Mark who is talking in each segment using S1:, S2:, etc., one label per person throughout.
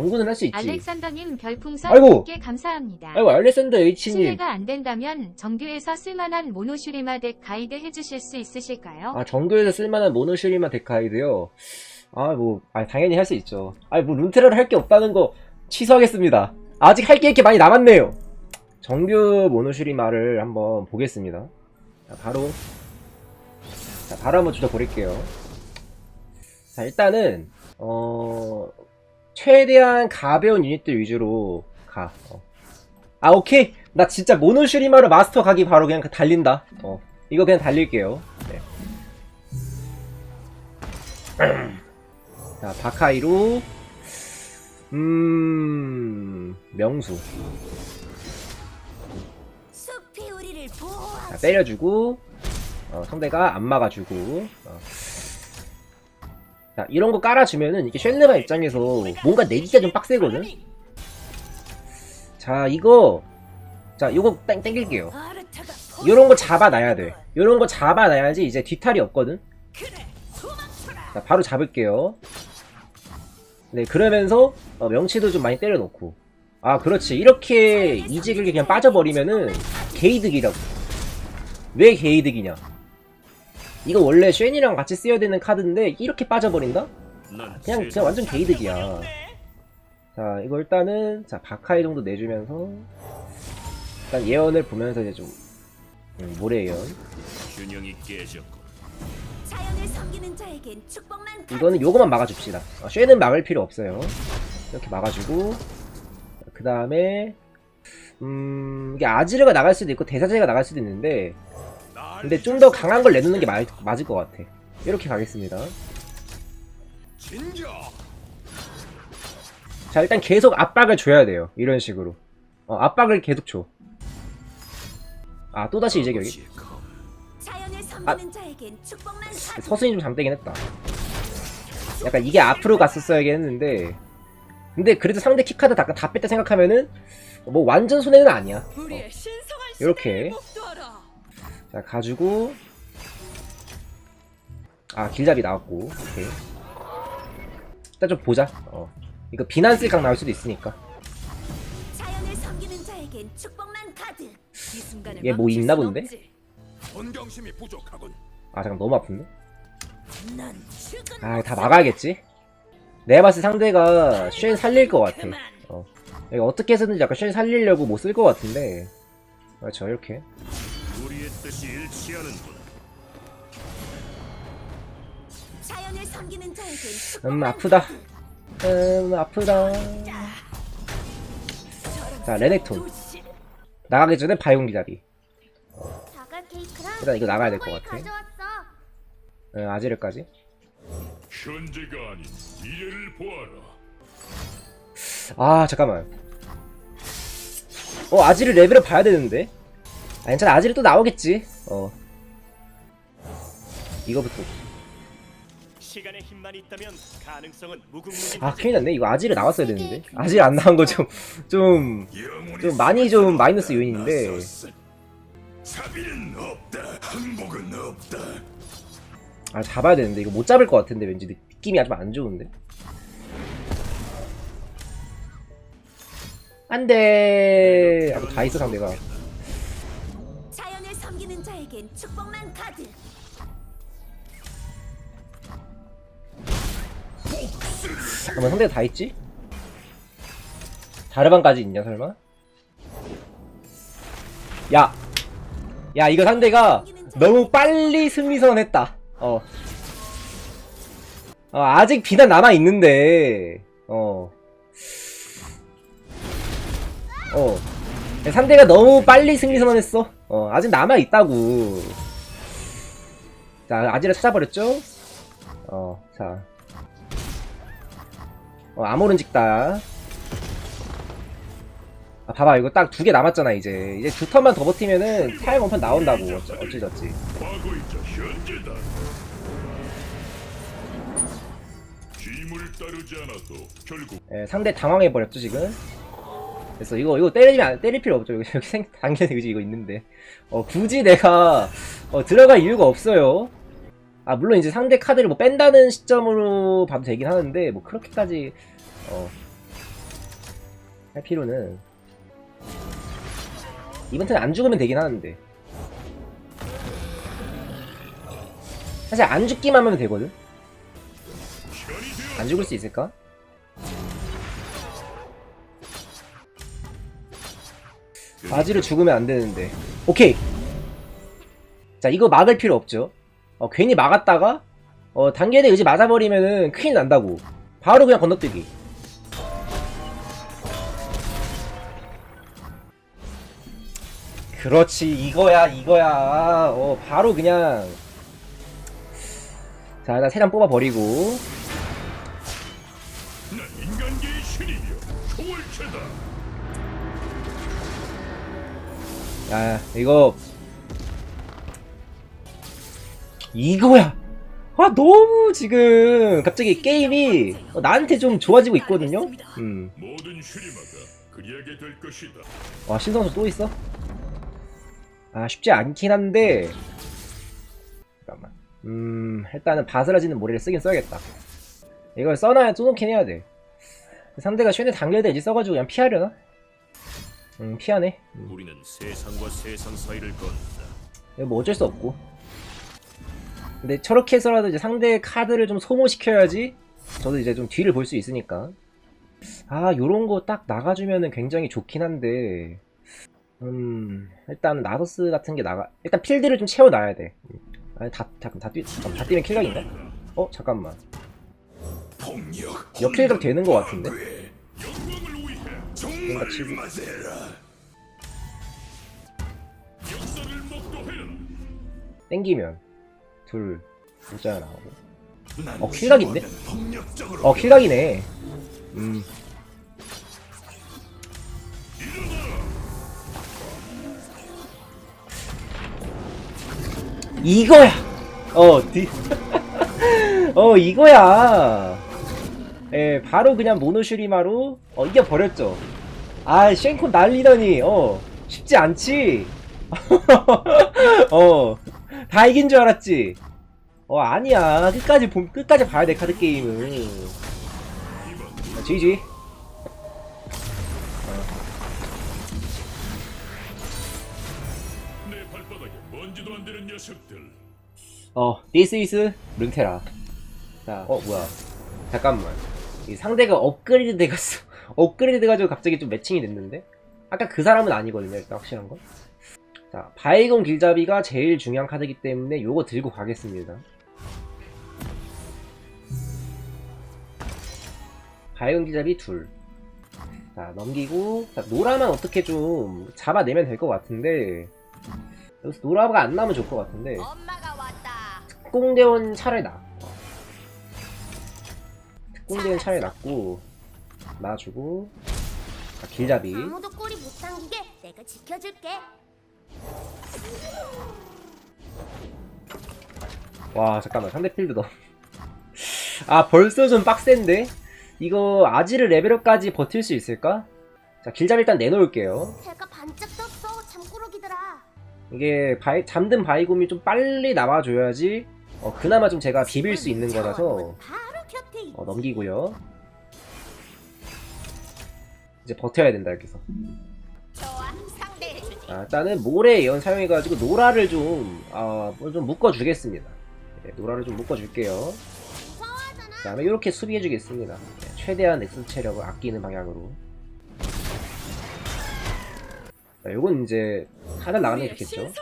S1: 연구는 할 수 있지.
S2: 알렉산더님 별풍선
S1: 아이고.
S2: 100개 감사합니다.
S1: 아이고, 알렉산더 H님.
S2: 실례가 안 된다면 정규에서 쓸만한 모노슈리마 덱 가이드 해주실 수 있으실까요?
S1: 아, 정글에서 쓸만한 모노슈리마 데카이드요. 아, 뭐, 아, 당연히 할 수 있죠. 아, 뭐, 룬테라를 할 게 없다는 거 취소하겠습니다. 아직 할 게 이렇게 많이 남았네요. 정규 모노슈리마를 한번 보겠습니다. 자, 바로. 자, 바로 한번 주저 버릴게요. 자, 일단은, 어, 최대한 가벼운 유닛들 위주로 가. 어. 아, 오케이. 나 진짜 모노슈리마로 마스터 가기 바로 그냥 달린다. 어. 이거 그냥 달릴게요. 네. 자, 바카이로, 음, 명수. 자, 때려주고, 어, 상대가 안 막아주고, 어. 자, 이런 거 깔아주면은, 이게 쉘레바 입장에서 뭔가 내기가 좀 빡세거든? 자, 이거, 자, 요거 땡, 땡길게요. 요런 거 잡아놔야 돼. 요런 거 잡아놔야지 이제 뒤탈이 없거든? 자, 바로 잡을게요. 네, 그러면서 어, 명치도 좀 많이 때려놓고. 아, 그렇지. 이렇게 이직을 그냥 빠져버리면은 게이득이라고. 왜 게이득이냐? 이거 원래 쉔이랑 같이 쓰여야 되는 카드인데 이렇게 빠져버린다? 그냥 그냥 완전 게이득이야. 자, 이거 일단은 자 바카이 정도 내주면서 일단 예언을 보면서 이제 좀 음, 모래 예언.
S3: 균형이 깨졌고
S1: 이거는 요거만 막아줍시다. 어, 쉐는 막을 필요 없어요. 이렇게 막아주고 그 다음에 음 이게 아지르가 나갈 수도 있고 대사제가 나갈 수도 있는데 근데 좀 더 강한 걸 내놓는 게 맞, 맞을 것 같아. 이렇게 가겠습니다. 자 일단 계속 압박을 줘야 돼요. 이런 식으로. 어, 압박을 계속 줘. 아 또다시 이제 여기
S4: 축복만 가
S1: 서순이 좀 잠되긴 했다. 약간 이게 앞으로 갔었어야겠 했는데 근데 그래도 상대 키카드 다, 다 뺐다 생각하면은 뭐 완전 손해는 아니야. 어. 요렇게. 자 가지고. 아 길잡이 나왔고. 오케이. 일단 좀 보자. 어. 이거 비난스 각 나올 수도 있으니까.
S4: 자연을 섬기는 자에겐 축복만 가득. 이 순간을
S1: 얘 뭐
S4: 멈출
S1: 있나
S4: 순
S1: 본데?
S4: 없지.
S3: 본경심이 부족하군.
S1: 아 잠깐 너무 아픈데?
S4: 난 죽은
S1: 아 다 막아야겠지? 내가 봤을 때 상대가 쉔 살릴 것 같아. 어. 이거 어떻게 해서든지 약간 쉔 살리려고 뭐 쓸 것 같은데. 그렇죠 이렇게
S3: 뜻이 일치하는구나.
S4: 자연을 섬기는 자에겐
S1: 음 아프다. 음 아프다. 자 레넥톤. 나가기 전에 바이온 기잡이
S5: 사과 케이크랑
S1: 일단 이거 나가야 될 것 같아.
S5: 가져왔어.
S1: 음, 아지르까지.
S3: 현재가 아닌 미래를 보아라.
S1: 아 잠깐만. 어 아지르 레벨을 봐야 되는데 아 괜찮아 아지르 또 나오겠지. 어. 이거부터.
S6: 시간의 힘만 있다면 가능성은 무궁무진.
S1: 아 큰일 났네. 이거 아지르 나왔어야 되는데. 아지르 안 나온 거 좀 좀 좀 많이 좀 마이너스 요인인데.
S3: 자비는 없다. 항복은 없다.
S1: 아 잡아야 되는데. 이거 못 잡을 것 같은데 왠지 느낌이 아주 안 좋은데. 안돼. 아주 다 있어 상대가
S4: 자에겐 축복만 가득
S1: 잠깐만 상대가 다 있지? 자르반까지 있냐 설마? 야! 야 이거 상대가 너무 빨리 승리선 했다 어. 어 아직 비단 남아있는데 어. 어. 상대가 너무 빨리 승리선언 했어 어 아직 남아있다고 자 아지를 찾아버렸죠? 어 자 어, 아모른 직다. 아, 봐봐, 이거 딱 두 개 남았잖아, 이제. 이제 두 턴만 더 버티면은 타임 원판 나온다고. 어찌, 어찌저찌. 예, 상대 당황해버렸죠, 지금. 그래서 이거, 이거 때리면, 안- 때릴 필요 없죠. 여기 생, 당연히 그지, 이거 있는데. 어, 굳이 내가, 어, 들어갈 이유가 없어요. 아, 물론 이제 상대 카드를 뭐 뺀다는 시점으로 봐도 되긴 하는데, 뭐, 그렇게까지, 어, 할 필요는 이번 턴에 안 죽으면 되긴 하는데 사실 안 죽기만 하면 되거든 안 죽을 수 있을까? 바지를 죽으면 안 되는데. 오케이. 자 이거 막을 필요 없죠. 어, 괜히 막았다가 어, 단계대 의지 맞아버리면은 큰일 난다고. 바로 그냥 건너뛰기. 그렇지 이거야 이거야. 어 바로 그냥. 자 일단 세장 뽑아버리고 아 이거. 이거야. 아 너무 지금 갑자기 게임이 어, 나한테 좀 좋아지고 있거든요? 음와
S3: 될 것이다.
S1: 신성수 또 있어? 아 쉽지 않긴 한데. 잠깐만. 음 일단은 바스라지는 모래를 쓰긴 써야겠다. 이걸 써놔야 쏘놓긴 해야 돼. 상대가 쉐네 단결되지 써가지고 그냥 피하려나? 음 피하네 음.
S7: 우리는 세상과 세상 사이를 걷는다.
S1: 이거 뭐 어쩔 수 없고. 근데 저렇게 해서라도 이제 상대 카드를 좀 소모시켜야지 저도 이제 좀 뒤를 볼 수 있으니까. 아, 요런 거 딱 나가주면은 굉장히 좋긴 한데. 음, 일단 나더스 같은 게 나가. 일단 필드를 좀 채워놔야 돼. 아니, 다, 잠깐, 다 뛰, 잠깐, 다 뛰면 킬각인가? 어, 잠깐만. 역킬각 되는 거 같은데?
S3: 목도해라.
S1: 땡기면. 둘, 문자가 나오고.
S3: 난
S1: 어, 킬각인데? 어, 킬각이네. 음. 이거야! 어, 디... 어, 이거야! 예, 바로 그냥 모노슈리마로, 어, 이겨버렸죠. 아, 쉔코 날리더니, 어, 쉽지 않지? 어, 다 이긴 줄 알았지? 어, 아니야. 끝까지, 봄, 끝까지 봐야 돼, 카드 게임은. 아, GG. 어, this is 룬테라. 자, 어, 뭐야. 잠깐만. 이 상대가 업그레이드 돼갔어. 업그레이드 돼가지고 갑자기 좀 매칭이 됐는데? 아까 그 사람은 아니거든요, 일단 확실한 건. 자, 바이건 길잡이가 제일 중요한 카드이기 때문에 요거 들고 가겠습니다. 바이건 길잡이 둘. 자, 넘기고, 자, 노라만 어떻게 좀 잡아내면 될 것 같은데, 여기서 노라가 안 나오면 좋을 것 같은데. 특공대원 나. 특공대원 차라리 낫고 놔주고 아, 길잡이.
S5: 아무도 꼬리 못 당기게 내가 지켜줄게.
S1: 와 잠깐만 상대 필드 너. 아 벌써 좀 빡센데? 이거 아지를 레벨업까지 버틸 수 있을까? 자 길잡이 일단 내놓을게요.
S5: 배가 반짝 떴어. 잠꾸러기들아.
S1: 이게 바이, 잠든 바이곰이 좀 빨리 나와줘야지 어, 그나마 좀 제가 비빌 수 있는 거라서
S5: 바로 곁에 있.
S1: 어, 넘기고요. 이제 버텨야 된다 여기서.
S4: 좋아, 상대해주지.
S1: 아, 일단은 모래 예언 사용해가지고 노라를 좀, 아, 뭐좀 묶어주겠습니다. 네, 노라를 좀 묶어줄게요. 그 다음에 이렇게 수비해주겠습니다. 네, 최대한 넥슨 체력을 아끼는 방향으로. 자, 요건 이제 하단 나가면 좋겠죠.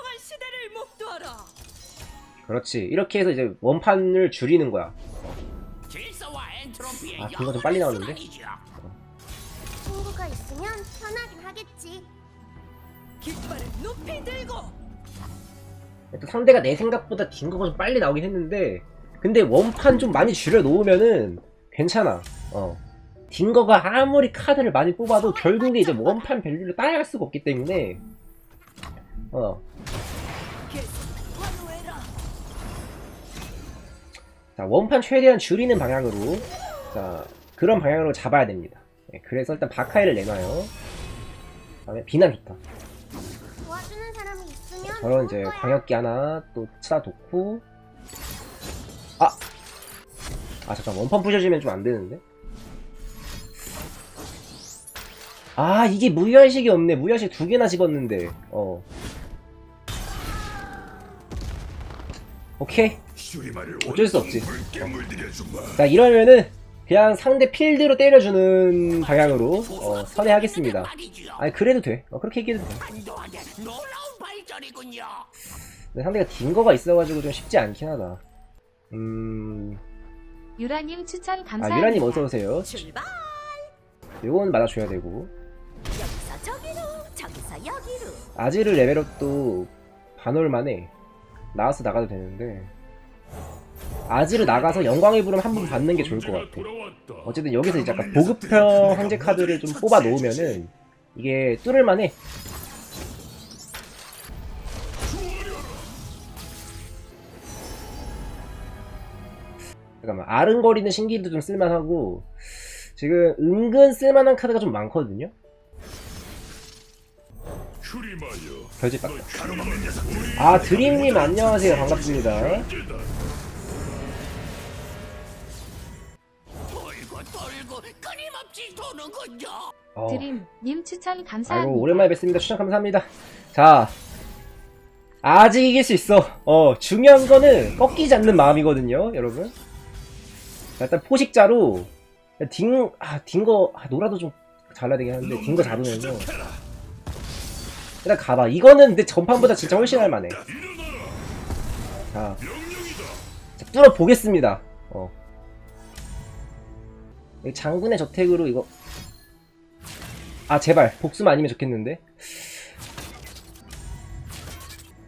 S1: 그렇지. 이렇게 해서 이제 원판을 줄이는 거야. 아, 그거 좀 빨리 나오는데?
S5: 친구가 있으면 편하긴 하겠지.
S4: 깃발을 높이 들고.
S1: 또 상대가 내 생각보다 딩거가 좀 빨리 나오긴 했는데 근데 원판 좀 많이 줄여 놓으면은 괜찮아 어 딩거가 아무리 카드를 많이 뽑아도 결국에 이제 원판 밸류를 따라갈 수가 없기 때문에 어
S4: 환호해라.
S1: 자, 원판 최대한 줄이는 방향으로 자 그런 방향으로 잡아야 됩니다 네, 그래서 일단 바카이를 내놔요. 다음에 비난 좋다.
S5: 도와주는 사람이 있으면
S1: 저런 이제
S5: 거야.
S1: 광역기 하나 또 치다 놓고. 아! 아 잠깐 원판 부셔지면 좀 안 되는데? 아 이게 무혈식이 없네. 무혈식 두 개나 집었는데. 어. 오케이. 어쩔 수 없지. 자 이러면은 그냥 상대 필드로 때려주는 방향으로 어, 선회하겠습니다 아니 그래도 돼 어, 그렇게 얘기해도 돼. 근데 상대가 딘 거가 있어가지고 좀 쉽지 않긴 하다 음...
S2: 유라님 추천
S1: 아
S2: 감사합니다.
S1: 유라님 어서 오세요
S4: 출발.
S1: 요건 맞아줘야 되고
S4: 여기서 저기로, 저기서 여기로.
S1: 아지를 레벨업도 반올만해 나와서 나가도 되는데 아지를 나가서 영광의 부름 한 번 받는 게 좋을 것 같아. 어쨌든 여기서 이제 약간 보급형 황제 카드를 좀 뽑아 놓으면은 이게 뚫을만해 잠깐만 아른거리는 신기도 좀 쓸만하고 지금 은근 쓸만한 카드가 좀 많거든요
S3: 슈리마여.
S1: 별집
S3: 박너 가로막는 녀석들.
S1: 아 드림님 안녕하세요 반갑습니다
S4: 돌고 돌고 끊임없이 도는군요.
S1: 어.
S2: 드림님 추천 감사합니다.
S1: 아이고 오랜만에 뵙습니다 추천 감사합니다 자 아직 이길 수 있어 어 중요한 거는 꺾이지 않는 마음이거든요 여러분 자, 일단 포식자로 딩, 아, 딩거, 아, 노라도 좀 잘라야 되긴 하는데, 딩거 잡으면서. 일단 가봐. 이거는 내 전판보다 진짜 훨씬 할만해. 자. 자, 뚫어 보겠습니다. 장군의 저택으로 이거. 아, 제발. 복수만 아니면 좋겠는데.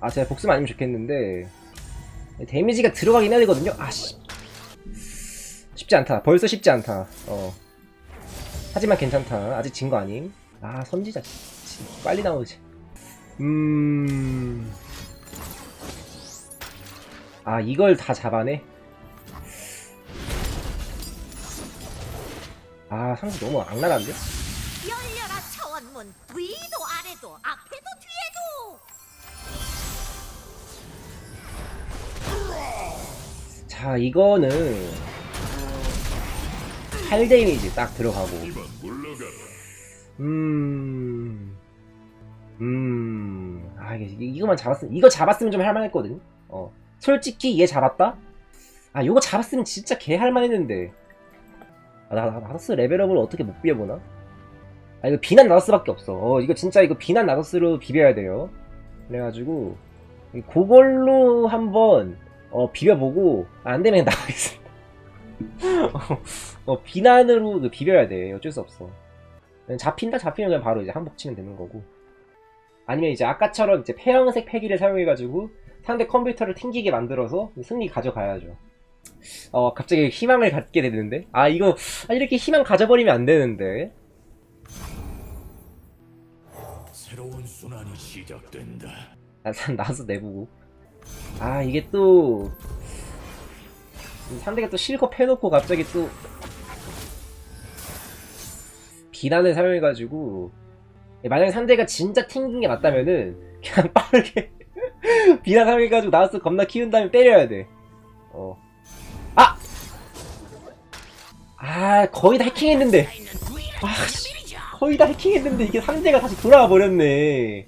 S1: 아, 제발 복수만 아니면 좋겠는데. 데미지가 들어가긴 해야 되거든요. 아씨. 쉽지 않다. 벌써 쉽지 않다. 어. 하지만 괜찮다. 아직 진 거 아님. 아, 선지자. 씨, 빨리 나오지. 음. 아, 이걸 다 잡아내? 아, 상대 너무 악랄한데?
S4: 열려라 차원문. 위도 아래도 앞에도 뒤에도.
S1: 자, 이거는 8 데미지 딱 들어가고.
S3: 이만 물러가라.
S1: 음. 음. 아, 이게, 이거만 잡았으면, 이거 잡았으면 좀 할만했거든. 어. 솔직히 얘 잡았다? 아, 이거 잡았으면 진짜 개 할만했는데. 아, 나, 나, 나더스 레벨업을 어떻게 못 비벼보나? 아, 이거 비난 나더스밖에 없어. 어, 이거 진짜 이거 비난 나더스로 비벼야 돼요. 그래가지고, 이- 그걸로 한번, 어, 비벼보고, 아, 안 되면 나가겠습니다. 어, 비난으로 그 비벼야 돼. 어쩔 수 없어. 잡힌다 잡히면 그냥 바로 이제 한복 치면 되는 거고 아니면 이제 아까처럼 이제 폐형색 패기를 사용해가지고 상대 컴퓨터를 튕기게 만들어서 승리 가져가야죠 어 갑자기 희망을 갖게 되는데 아 이거 아, 이렇게 희망 가져버리면 안 되는데
S3: 새로운 순환이 시작된다.
S1: 아, 나서 내보고 아 이게 또 상대가 또 실컷 패놓고 갑자기 또 비난을 사용해가지고 만약에 상대가 진짜 튕긴 게 맞다면은 그냥 빠르게 비난 사용해가지고 나와서 겁나 키운 다음에 때려야 돼 어. 아! 아 거의 다 해킹했는데 아 씨. 거의 다 해킹했는데 이게 상대가 다시 돌아와 버렸네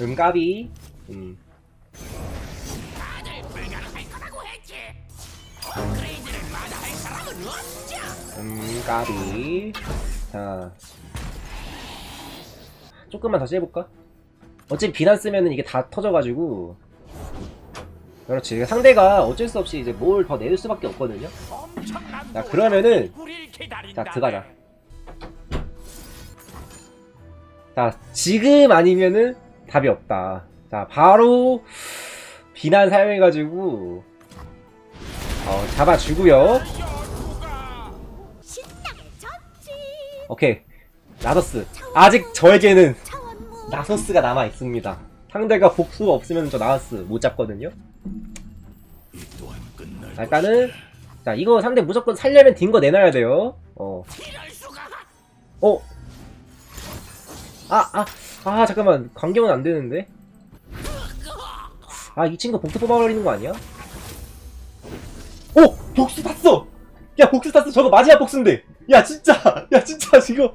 S1: 음 까비 음. 음, 까비. 자. 조금만 다시 해볼까? 어차피 비난 쓰면은 이게 다 터져가지고. 그렇지. 상대가 어쩔 수 없이 이제 뭘 더 내줄 수밖에 없거든요? 자, 그러면은. 자, 들어가자. 자, 지금 아니면은 답이 없다. 자, 바로 비난 사용해가지고. 어, 잡아주고요. 오케이. 나서스. 아직 저에게는. 나서스가 남아 있습니다. 상대가 복수가 없으면 저 나서스 못 잡거든요. 자, 일단은 자 이거 상대 무조건 살려면 딘 거 내놔야 돼요. 어. 어. 아, 아, 아, 잠깐만. 관계는 안 되는데. 아, 이 친구 복수 뽑아버리는 거 아니야? 오! 복수 탔어! 야, 복수 탔어! 저거 마지막 복수인데! 야, 진짜! 야, 진짜, 지금!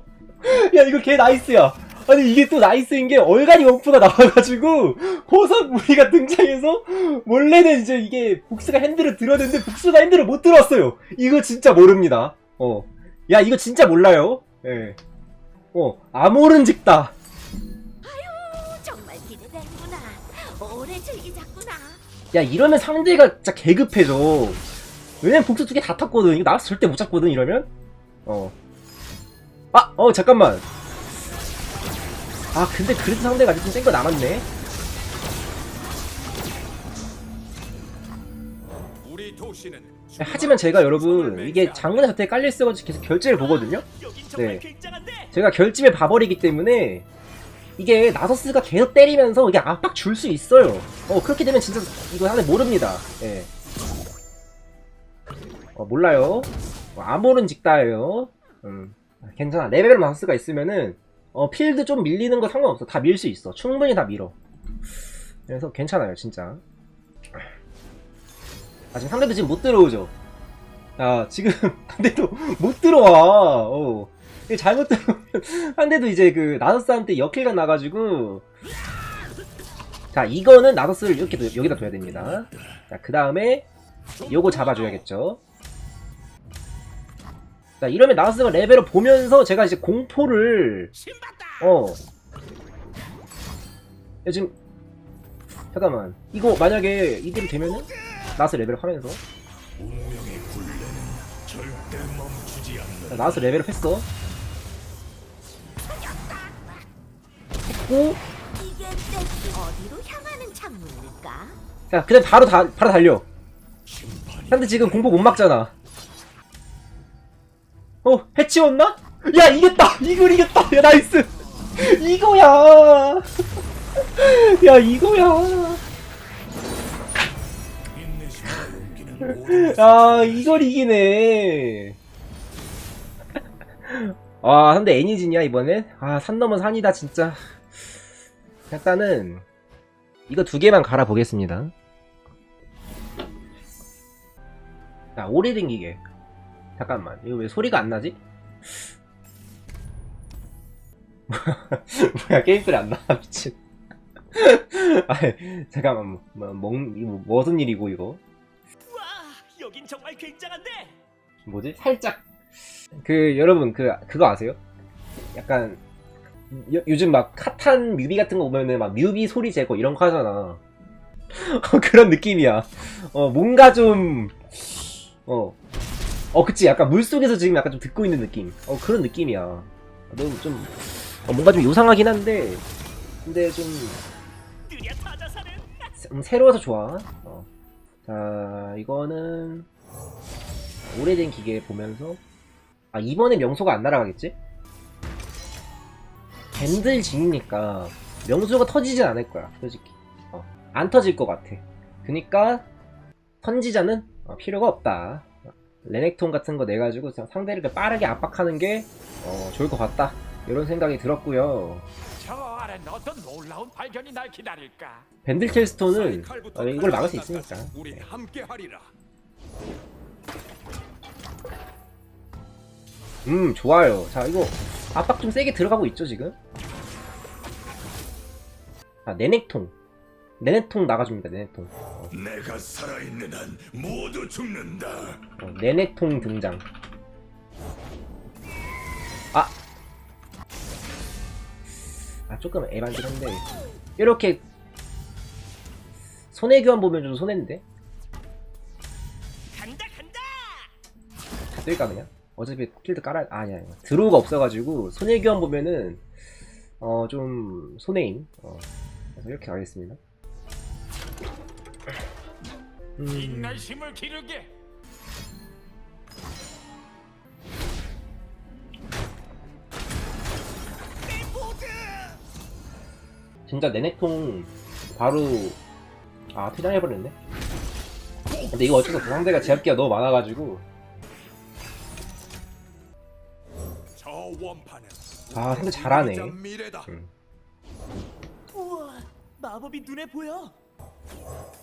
S1: 야 이거 개 나이스야 아니 이게 또 나이스인 게 얼간이 원프가 나와가지고 호선 무리가 등장해서 원래는 이제 이게 복스가 핸들을 들었는데 복스가 핸들을 못 들었어요. 이거 진짜 모릅니다. 어 야 이거 진짜 몰라요. 예 어 아모른 직다.
S4: 정말 기대되는구나. 오래 즐기자꾸나.
S1: 야 이러면 상대가 진짜 개급해져. 왜냐면 복수 두개 다 탔거든. 이거 나와서 절대 못 잡거든 이러면. 어. 아! 어 잠깐만 아 근데 그래도 상대가 아직 좀센거 남았네 야, 하지만 제가 여러분 이게 장르 자체에 깔려있어가지고 계속 결제를 보거든요 네. 제가 결집에 봐버리기 때문에 이게 나서스가 계속 때리면서 이게 압박 줄 수 있어요. 어 그렇게 되면 진짜 이거 상대 모릅니다. 예. 어 몰라요. 어, 아모른 직다예요. 음 괜찮아. 레벨 마우스가 있으면은 어 필드 좀 밀리는 거 상관없어. 다 밀 수 있어. 충분히 다 밀어. 그래서 괜찮아요, 진짜. 아 지금 상대도 지금 못 들어오죠. 아 지금 상대도 못 들어와. 어. 잘못 들어오면 한데도 이제 그 나서스한테 역킬가 나가지고 자 이거는 나서스를 이렇게 둬- 여기다 둬야 됩니다 자 그 다음에 요거 잡아줘야겠죠 자 이러면 나서스가 레벨을 보면서 제가 이제 공포를 어 야, 지금 잠깐만 이거 만약에 이대로 되면은 나서 레벨 하면서. 자, 나서 레벨을 했어 했고? 자, 그냥 바로 다, 바로 달려. 근데 지금 공포 못 막잖아. 어, 해치웠나? 야, 이겼다! 이걸 이겼다! 야, 나이스! 이거야! 야, 이거야! 야, 이걸 이기네. 아, 근데 애니진이야, 이번엔? 아, 산 넘어 산이다, 진짜. 일단은, 이거 두 개만 갈아 보겠습니다. 자, 오래 댕기게. 잠깐만, 이거 왜 소리가 안 나지? 뭐야, 게임 소리 안 나, 미친. 아이, 잠깐만, 뭐, 뭐, 이거 무슨 일이고, 이거?
S6: 와, 여긴 정말 굉장한데.
S1: 뭐지? 살짝 그 여러분 그 그거 아세요? 약간 요, 요즘 막 핫한 뮤비 같은 거 보면은 막 뮤비 소리 제거 이런 거 하잖아. 어, 그런 느낌이야. 어 뭔가 좀 어. 어 그치 약간 물속에서 지금 약간 좀 듣고 있는 느낌. 어 그런 느낌이야. 너무 좀 어, 뭔가 좀 요상하긴 한데 근데 좀 음, 새로워서 좋아. 어. 자, 이거는 오래된 기계 보면서 아 이번에 명소가 안 날아가겠지? 밴들 진이니까 명소가 터지진 않을 거야, 솔직히. 어, 안 터질 것 같아. 그니까 선지자는 어, 필요가 없다. 레넥톤 같은 거 내가지고 그냥 상대를 빠르게 압박하는 게 어, 좋을 것 같다. 이런 생각이 들었고요.
S8: 저 아래는 어떤 놀라운 발견이 날 기다릴까?
S1: 밴들 켈스톤은 어, 이걸 막을 수 있으니까.
S3: 하리라.
S1: 음 좋아요 자 이거 압박 좀 세게 들어가고 있죠 지금 아 네넥통 네넥통 나가줍니다 어,
S3: 내가 살아있는 한 모두 죽는다.
S1: 어, 네넥통 등장 아! 아 조금 에반긴 한데 이렇게 손해 교환 보면 좀 손해인데
S6: 간다 간다.
S1: 다 뜰까 그냥? 어차피 필드 깔아 아, 아니야 아니야 드로우가 없어가지고 손해 교환 보면은 어 좀 손해임 어 그래서 이렇게 가겠습니다 음,
S8: 인내심을 기르게.
S1: 진짜 내넥통 바로 아 퇴장해버렸네 근데 이거 어쩌고 상대가 제압기가 너무 많아가지고
S3: 저 원판은
S1: 아 상대 잘하네
S3: 미래다.
S1: 음.
S6: 우와, 마법이 눈에 보여.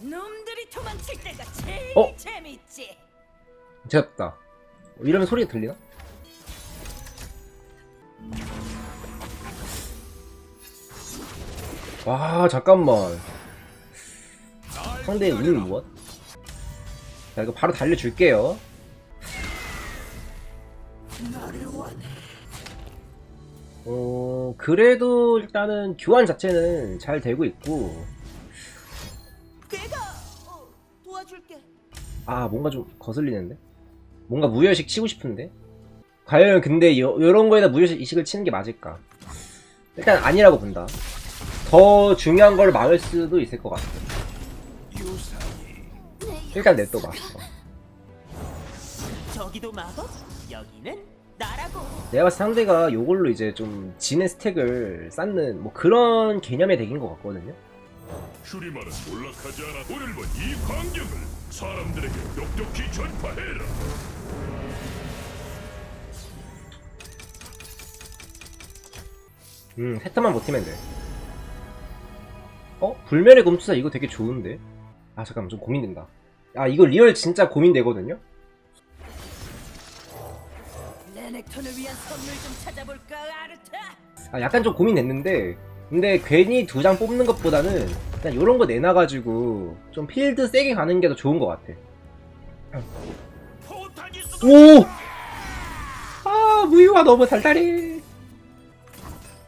S4: 놈들이 도망칠 때가 제일
S1: 어?
S4: 재밌지.
S1: 됐다. 이러면 소리가 들리나? 와 잠깐만 상대의 운이 무엇? 자 이거 바로 달려줄게요 어 그래도 일단은 교환 자체는 잘 되고 있고 아 뭔가 좀 거슬리는데? 뭔가 무효식 치고 싶은데? 과연 근데 요, 요런 거에다 무효식을 치는 게 맞을까? 일단 아니라고 본다 더 중요한 걸 막을 수도 있을 것 같아 일단 냅둬봐 어.
S6: 저기도 마법, 여기는 나라고.
S1: 내가 봤을 때 상대가 요걸로 이제 좀 진의 스택을 쌓는 뭐 그런 개념의 덱인 것 같거든요
S3: 슈리마는 몰락하지 않아 오늘 본이 광경을 사람들에게 똑똑히 전파해라.
S1: 음 세트만 버티면 돼 어? 불멸의 검투사 이거 되게 좋은데? 아 잠깐만 좀 고민된다 아 이거 리얼 진짜 고민되거든요?
S4: 아
S1: 약간 좀 고민됐는데 근데 괜히 두 장 뽑는 것보다는 그냥 요런 거 내놔가지고 좀 필드 세게 가는 게 더 좋은 것 같아. 오! 아 무효화 너무 달달해.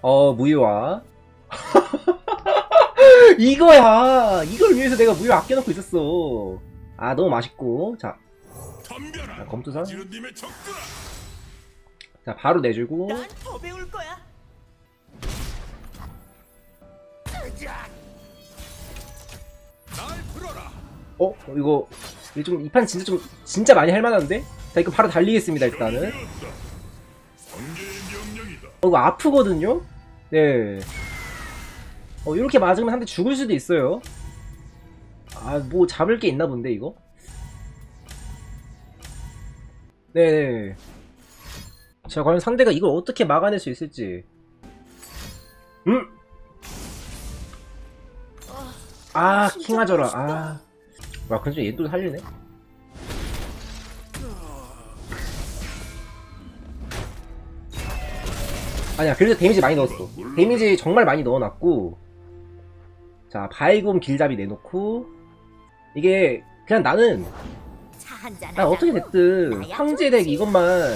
S1: 어 무효화 이거야. 이걸 위해서 내가 무효 아껴놓고 있었어. 아 너무 맛있고. 자, 검투사. 자 바로 내주고
S3: 어?
S1: 이거 좀 이 판 진짜 좀 진짜 많이 할만한데? 자 이거 바로 달리겠습니다 일단은. 어, 이거 아프거든요? 네. 어, 이렇게 맞으면 한 대 죽을 수도 있어요. 아, 뭐 잡을 게 있나 본데, 이거? 네네. 자, 과연 상대가 이걸 어떻게 막아낼 수 있을지. 음! 아, 킹하저라. 아. 와, 근데 얘또 살리네? 아니야 그래도 데미지 많이 넣었어. 데미지 정말 많이 넣어놨고. 자 바이곰 길잡이 내놓고. 이게 그냥 나는 난 어떻게 됐든 황제 덱 이것만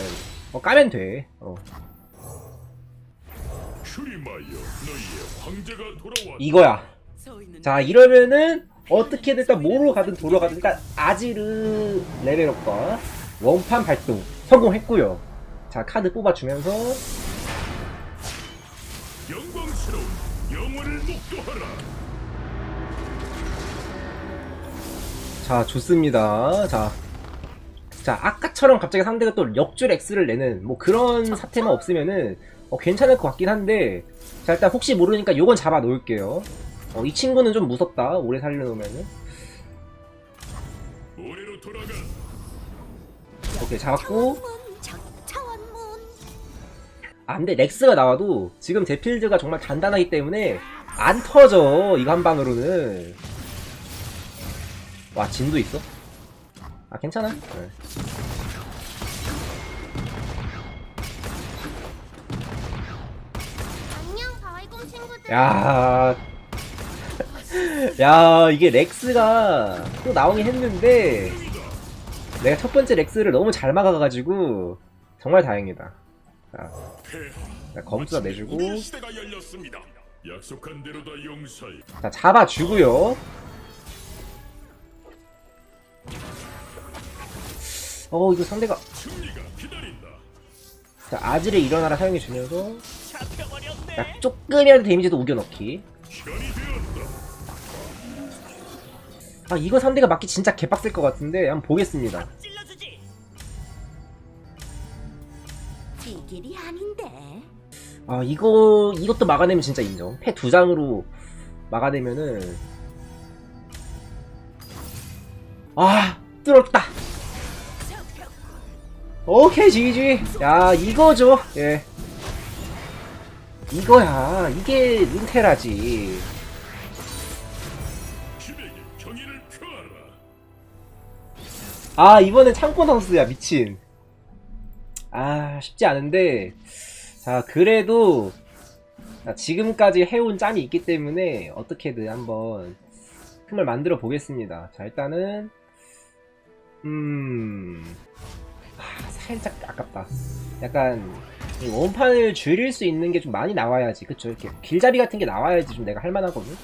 S1: 어, 까면 돼. 어. 이거야 자 이러면은 어떻게든 일단 뭐로 가든 돌아가든 일단 아지르 레벨업과 원판 발동 성공했고요. 자 카드 뽑아주면서
S3: 영광스러운 영원을 목도하라.
S1: 자 좋습니다. 자, 자 아까처럼 갑자기 상대가 또 역줄 X를 내는 뭐 그런 사태만 없으면은 어, 괜찮을 것 같긴 한데 자 일단 혹시 모르니까 요건 잡아 놓을게요 어, 이 친구는 좀 무섭다 오래 살려놓으면은. 오케이 잡았고. 아 근데 렉스가 나와도 지금 제 필드가 정말 단단하기 때문에 안 터져 이거 한 방으로는 와 진도 있어? 아 괜찮아 네. 야, 야 이게 렉스가 또 나오긴 했는데 내가 첫 번째 렉스를 너무 잘 막아가지고 정말 다행이다. 자, 자 검수다 내주고. 자 잡아주고요. 어 이거 상대가. 자 아지를 일어나라 사용해주면서. 자 조금이라도 데미지도 우겨넣기. 아 이거 상대가 맞기 진짜 개빡셀 것 같은데 한번 보겠습니다.
S6: 찔러주지.
S4: 이 길이 아닌데.
S1: 아 이거 이것도 막아내면 진짜 인정. 패 두 장으로 막아내면은 아 뚫었다. 오케이 지지. 야 이거죠. 예. 이거야. 이게 룬테라지. 아 이번엔 창고 선수야 미친. 아 쉽지 않은데 자 그래도 자, 지금까지 해온 짬이 있기 때문에 어떻게든 한번 틈을 만들어 보겠습니다. 자, 일단은 음 아, 살짝 아깝다. 약간 이 원판을 줄일 수 있는 게 좀 많이 나와야지, 그쵸? 이렇게 길잡이 같은 게 나와야지 좀 내가 할만하거든.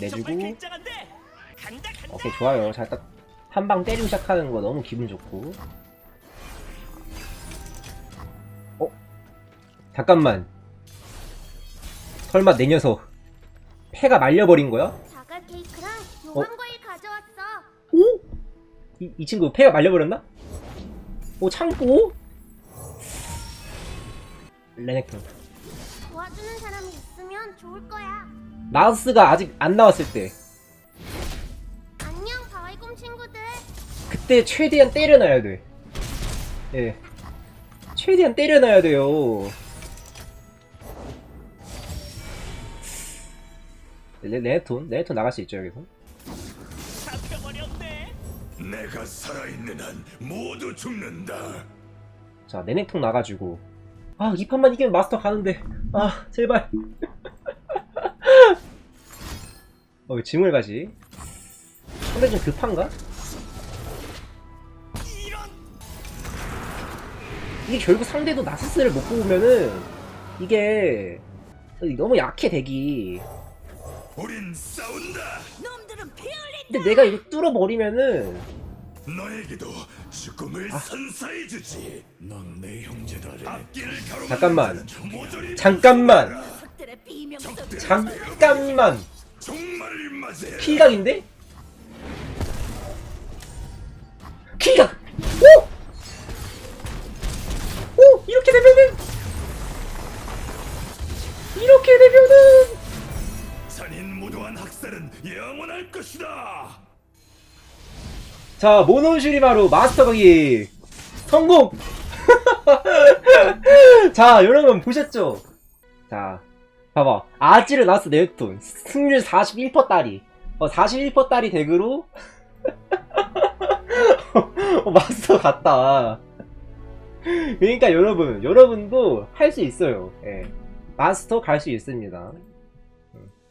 S1: 내주고. 오케이 좋아요. 자, 딱한 방 때리고 시작하는 거 너무 기분 좋고. 어? 잠깐만. 설마 내 녀석 폐가 말려버린 거야?
S5: 자가 케이크랑
S1: 어?
S5: 용암 과일 가져왔어.
S1: 오? 이, 이 친구 폐가 말려버렸나? 오 창고? 레넥톤
S5: 도와주는 사람이 있으면 좋을 거야.
S1: 마우스가 아직 안 나왔을 때
S5: 안녕 친구들.
S1: 그때 최대한 때려놔야 돼. 예. 최대한 때려놔야 돼요. 레, 레톤? 레톤 나갈 수 있죠, 여기서?
S6: 잡혀버렸네.
S3: 내가 살아있는 한 모두 죽는다.
S1: 자, 네넥통 나가지고. 아, 이 판만 이기면 마스터 가는데. 아, 제발. 어, 왜 짐을 가지? 상대 좀 급한가? 이게 결국 상대도 나사스를 못 뽑으면은, 이게, 너무 약해, 덱이.
S3: 우린 싸운다.
S1: 근데 내가 이거 뚫어버리면은,
S3: 너에게도 죽음을 선사해 주지. 넌 내 형제다. 앞길을 가로막는
S1: 잠깐만.
S3: 모조리
S1: 잠깐만.
S4: 적들의 비명 소리.
S1: 잠깐만! 킬각인데? 킬각! 오! 오! 이렇게 되면은! 이렇게 되면은!
S3: 잔인무도한 학살은 영원할 것이다.
S1: 자, 모노슈리마루 마스터 거기 성공! 자, 여러분 보셨죠? 자, 봐봐. 아지르 나스 네톤 승률 41% 딸이 어, 41% 딸이 덱으로 어, 마스터 같다. 그러니까 여러분, 여러분도 할 수 있어요. 예. 마스터 갈 수 있습니다.